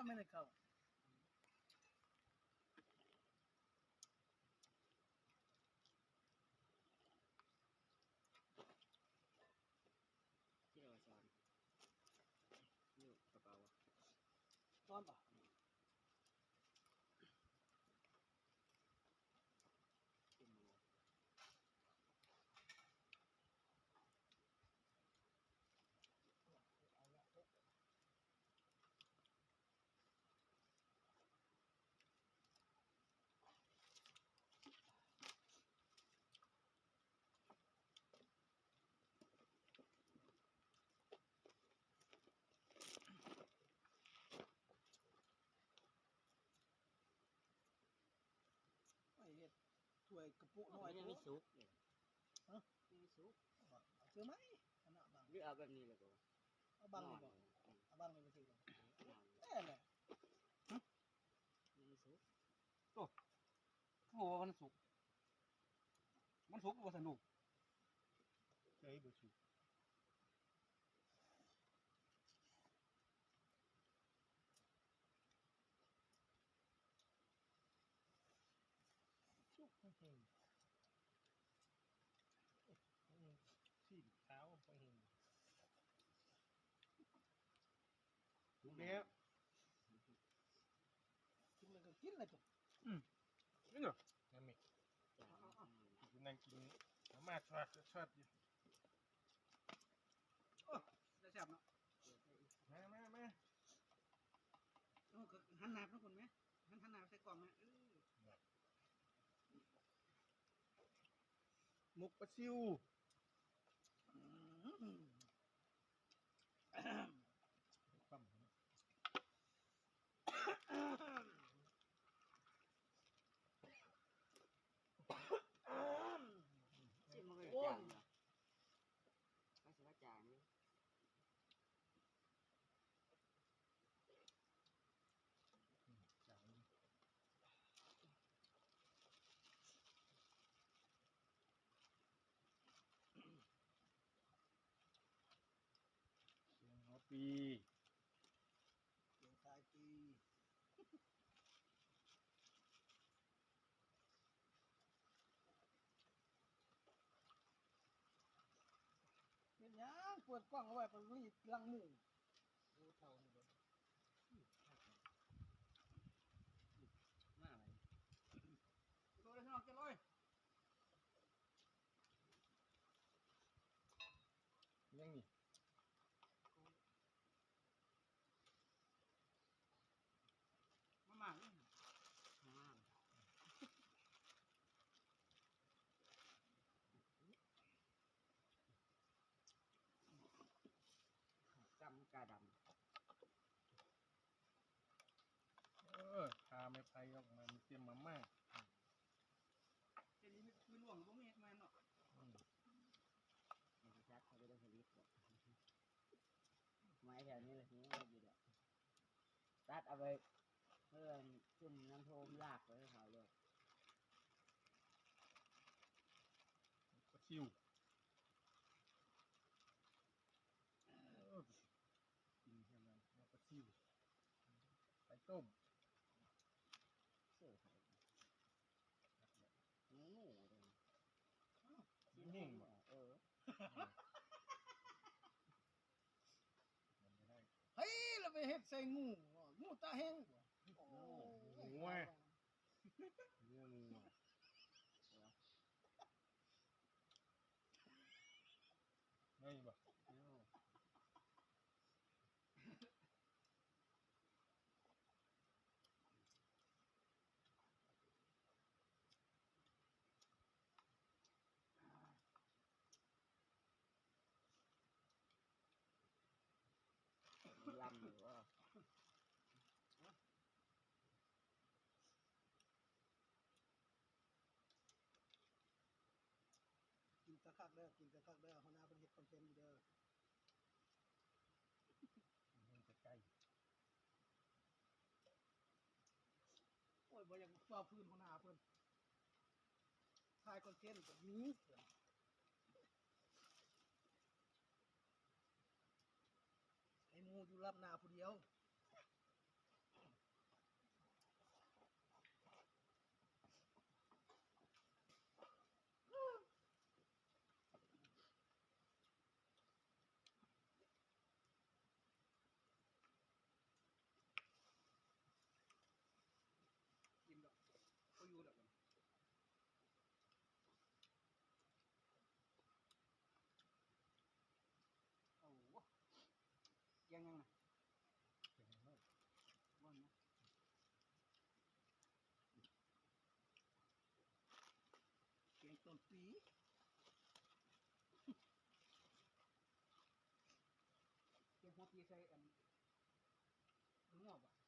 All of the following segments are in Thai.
มันไม่ได้เข้าที่เราสอนนี่กระเป๋า ตอนป่ะ เป็นหมู เอาละ ไอ้เห็ด ถ้วยกระปุกน้อยมันยังไม่สุกเลยฮะยังไม่สุกเจอไหมอันนั้นบังหรือเอาแบบนี้เลยก็เอาบังนเลอยนบอกอืมเอาบังเลยไปสิบอกนอนแน่แหละยังไม่สุกโอ้โหมันสุก มันสุกว่าสนุกเฮ้ยบ่สุกชุกเฮง สีขาวไปเห็นสุกแล้ว กินเลยก็กินเลยจ้ะนี่เหรอนั่นนี่จ้ากูนั่งกินมาม่าชอดชอดอยู่ได้แซ่บเนาะมามามาโอ้ก็หันหน้าทุกคนไหมหันหันหน้าใส่กล่องไหมเออหมกปลาซิว อืม ปั๊ม ที่มันก็ โอ้ จาย งนะก็สว่าจางนี่ จังเสียงหัวปีเดี๋ยวตายปีเป็นหยังเปิดกล้องเอาไว้เป็นรีดลังหมูดูเท่านี่เด้อมาอะไรโดนเลยข้างนอกจะลอย ยังนี่ มาหมานี่ มาจำ กาดเออพาไม่ไปออกมามีเตรียมมาม่าเจนี่คือหลวงบ่มีแม่นเนาะอืมำมันจะจัดเขาไปได้ผลิตบ่ไม้แถวนี้เลยทีนี้อยู่เด้อตัดเอาไปเพื่อนจุ่มน้ำโทมลากไปให้เขาเลยปลาซิวเออกินใช่ไหมเอาปลาซิวไป ต้มเสื้อเขาหโง่เลยนิ่งบ่เออไม่ได้เฮ้ยเราไปเฮ็ดใส่งูบ่งูตาแห้งบ่โอ้ยเนื้องูไม่บ่ เนาะ ลำอยู่ว่า กินตะคักเด้อกินตะคักเด้อหัวหน้าเพิ่นเฮ็ดคอนเทนต์อยู่เด้อมันจะใกล้โอ้ยบ่อยากฟ้าพื้นหัวหน้าเพิ่นถ่ายคอนเทนต์ก็มีเพิ่นไอ้หมูอยู่รับหน้าผู้เดียว ปีเก็บหัวปีใส่อันงอบอะ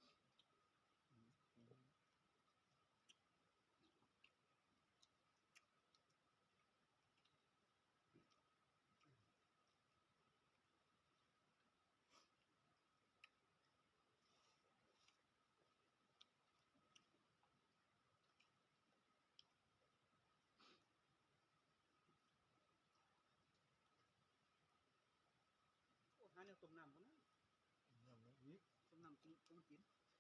โ